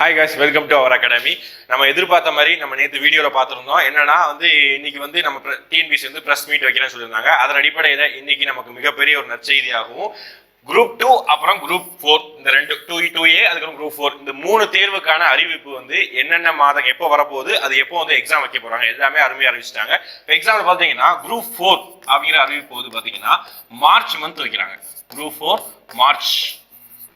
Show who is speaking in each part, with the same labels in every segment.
Speaker 1: Hi guys welcome to our academy நம்ம எதிர்பார்த்த மாதிரி நம்ம நேற்று வீடியோவில் பார்த்துருந்தோம். என்னன்னா வந்து இன்னைக்கு வந்து நம்ம டிஎன்பிசி வந்து ப்ரெஸ் மீட் வைக்கிறேன்னு சொல்லியிருந்தாங்க. அதன் அடிப்படையில் இன்னைக்கு நமக்கு மிகப்பெரிய ஒரு நற்செய்தியாகவும் குரூப் டூ அதுக்கப்புறம் குரூப் ஃபோர் இந்த ரெண்டு டூ டூ ஏ அதுக்கப்புறம் குரூப் ஃபோர் இந்த மூணு தேர்வுக்கான அறிவிப்பு வந்து என்னென்ன மாதம் எப்போ வரப்போகுது அது எப்போ வந்து எக்ஸாம் வைக்க போறாங்க எல்லாமே அருமையாக அறிவிச்சிட்டாங்க. இப்போ எக்ஸாம்பிள் பார்த்தீங்கன்னா குரூப் ஃபோர் அப்படிங்கிற அறிவிப்பு வந்து பார்த்தீங்கன்னா மார்ச் மந்த் வைக்கிறாங்க. Group four March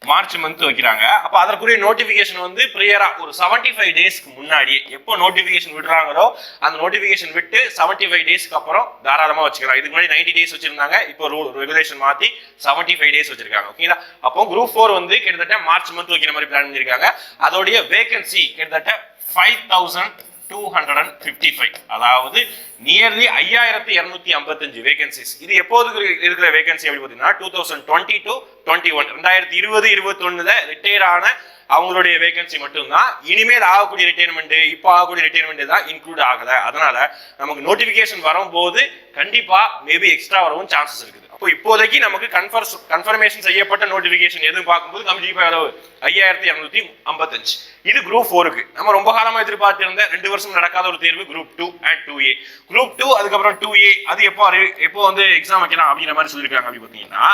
Speaker 1: March month வைக்கிறாங்க. அப்போ அதற்குரிய நோட்டிபிகேஷன் வந்து ப்ரியரா ஒரு 75 ஃபைவ் டேஸ்க்கு முன்னாடி எப்போ நோட்டிபிகேஷன் விடுறாங்களோ அந்த நோட்டிபிகேஷன் விட்டு 75 ஃபைவ் டேஸ்க்கு அப்புறம் தாராளமாக வச்சுக்கலாம். இதுக்கு முன்னாடி நைன்டி டேஸ் வச்சிருந்தாங்க இப்போ ரெகுலேஷன் மாற்றி செவன்ட்டி ஃபைவ் டேஸ் வச்சிருக்காங்க. ஓகேங்களா அப்போ குரூப் ஃபோர் வந்து கிட்டத்தட்ட மார்ச் மந்த் வைக்கிற மாதிரி பிளான் பண்ணியிருக்காங்க அதோடைய வேகன்சி கிட்டத்தட்ட five thousand two hundred and fifty five அதாவது நியர்லி ஐயாயிரத்தி இரநூத்தி ஐம்பத்தஞ்சு வேகன்சிஸ் இது எப்போது இருக்கிற வேகன்சி அப்படி பார்த்தீங்கன்னா two thousand twenty two twenty one ரெண்டாயிரத்தி இருபது இருபத்தொன்னுல ரிட்டையர் ஆன அவங்களுடைய வேகன்சி மட்டும்தான். இனிமேல் ஆகக்கூடிய ரிட்டைர்மெண்ட் இப்போ ஆகக்கூடிய ரிட்டைர்மெண்ட் தான் இன்க்ளூட் ஆகல. அதனால நமக்கு நோட்டிபிகேஷன் வரும்போது கண்டிப்பாக மேபி எக்ஸ்ட்ரா வரவும் சான்சஸ் இருக்குது. அப்போ இப்போதைக்கு நமக்கு கன்ஃபர் கன்ஃபர்மேஷன் செய்யப்பட்ட நோட்டிபிகேஷன் எதுவும் பார்க்கும்போது கண்டிப்பா அளவு ஐயாயிரத்தி இரநூத்தி ஐம்பத்தஞ்சு. இது குரூப் ஃபோருக்கு நம்ம ரொம்ப காலமாக எதிர்பார்த்திருந்த ரெண்டு வருஷம் நடக்காத ஒரு தேர்வு group two and two A group two அதுக்கப்புறம் டூ ஏ அது எப்போ அறி எப்போ வந்து எக்ஸாம் வைக்கலாம் அப்படிங்கிற மாதிரி சொல்லியிருக்காங்க அப்படி பார்த்தீங்கன்னா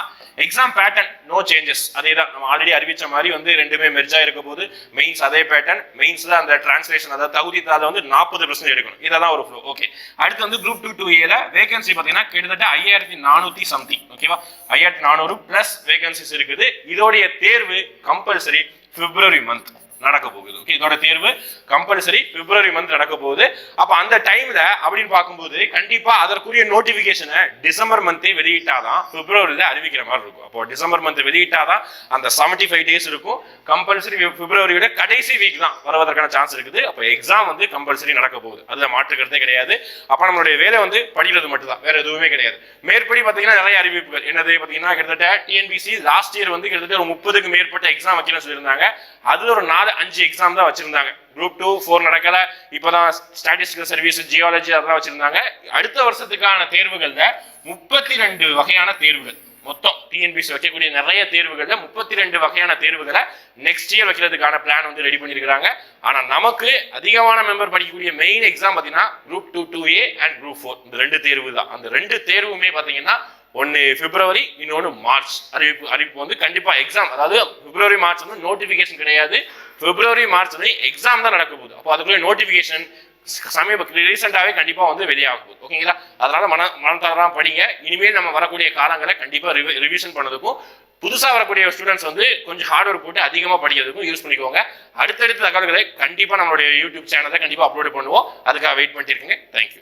Speaker 1: எக்ஸாம் பேட்டர்ன் நோ சேஞ்சஸ் அதே தான் நம்ம ஆல்ரெடி அறிவிச்ச மாதிரி வந்து ரெண்டுமே மெர்ஜா இருக்க போது மெயின்ஸ் அதே பேட்டர்ன் மெயின்ஸ் தான் அந்த டிரான்ஸ்லேஷன் அதாவது தகுதி தாத வந்து நாற்பது பர்சன்ட் எடுக்கணும். இதெல்லாம் ஒரு ஃப்ளோ ஓகே அடுத்து வந்து குரூப் டூ டூ ஏல வேகன்சி பார்த்தீங்கன்னா கிட்டத்தட்ட ஐயாயிரத்தி நானூற்றி சம்திங் ஓகேவா ஐயாயிரத்தி நானூறு ப்ளஸ் வேகன்சிஸ் இருக்குது. இதோடைய தேர்வு கம்பல்சரி பிப்ரவரி மந்த் நடக்க போகுது. ஓகே இதோட தேர்வு கம்பல்சரி பிப்ரவரி மந்த் நடக்க போகுது. அப்போ அந்த டைம்ல அப்படின்னு பார்க்கும்போது கண்டிப்பா அதற்குரிய நோட்டிபிகேஷனை டிசம்பர் மந்த்தே வெளியிட்டாதான் பிப்ரவரியில அறிவிக்கிற மாதிரி இருக்கும். அப்போ டிசம்பர் மந்த் வெளியிட்டாதான் அந்த 75 ஃபைவ் டேஸ் இருக்கும் கம்பல்சரி பிப்ரவரியோட கடைசி வீக் தான் வருவதற்கான சான்ஸ் இருக்குது. அப்போ எக்ஸாம் வந்து கம்பல்சரி நடக்க போகுது. அதுல மாற்றுக்கிறதே கிடையாது. அப்போ நம்மளுடைய வேலை வந்து படிக்கிறது மட்டும் தான் வேற எதுவுமே கிடையாது. மேற்படி பார்த்தீங்கன்னா நிறைய அறிவிப்புகள். என்னது பார்த்தீங்கன்னா கிட்டத்தட்ட டிஎன்பிசி லாஸ்ட் இயர் வந்து கிட்டத்தட்ட ஒரு முப்பதுக்கு மேற்பட்ட எக்ஸாம் வைக்கணும்னு சொல்லியிருந்தாங்க. அது ஒரு நாலு அஞ்சு எக்ஸாம் தான் வச்சிருந்தாங்க. குரூப் டூ ஃபோர் நடக்கல. இப்போதான் ஸ்டாட்டிஸ்டிக்கல் சர்வீஸ் ஜியாலஜி அதெல்லாம் வச்சிருந்தாங்க. அடுத்த வருஷத்துக்கான தேர்வுகள்ல முப்பத்தி ரெண்டு வகையான தேர்வுகள். மொத்தம் டிஎன்பிசி வைக்கக்கூடிய நிறைய தேர்வுகள்ல முப்பத்தி ரெண்டு வகையான தேர்வுகளை நெக்ஸ்ட் இயர் வைக்கிறதுக்கான பிளான் வந்து ரெடி பண்ணியிருக்காங்க ஆனா நமக்கு அதிகமான மெம்பர் படிக்கக்கூடிய மெயின் எக்ஸாம் பார்த்தீங்கன்னா group two two A and group four இந்த ரெண்டு தேர்வு தான். அந்த ரெண்டு தேர்வுமே பார்த்தீங்கன்னா ஒன்று பிப்ரவரி இன்னொன்னு மார்ச் அறிவிப்பு அறிவிப்பு வந்து கண்டிப்பாக எக்ஸாம் அதாவது பிப்ரவரி மார்ச் வந்து நோட்டிஃபிகேஷன் கிடையாது. பிப்ரவரி மார்ச் வந்து எக்ஸாம் தான் நடக்க போகுது. அப்போ அதுக்குள்ள நோட்டிபிகேஷன் சமீப ரீசெண்டாகவே கண்டிப்பாக வந்து வெளியாக போகுது. ஓகேங்களா அதனால மன மனம் படிங்க. இனிமேல் நம்ம வரக்கூடிய காலங்களை கண்டிப்பாக ரிவி ரிவிஷன் பண்ணதுக்கும் புதுசாக வரக்கூடிய ஸ்டூடெண்ட்ஸ் வந்து கொஞ்சம் ஹார்ட் ஒர்க் போட்டு அதிகமாக படிக்கிறதுக்கும் யூஸ் பண்ணிக்கோங்க. அடுத்தடுத்த தகவல்களை கண்டிப்பாக நம்மளுடைய யூடியூப் சேனலை கண்டிப்பாக அப்லோட் பண்ணுவோம். அதுக்காக வெயிட் பண்ணிட்டு இருக்கீங்க. தேங்க்யூ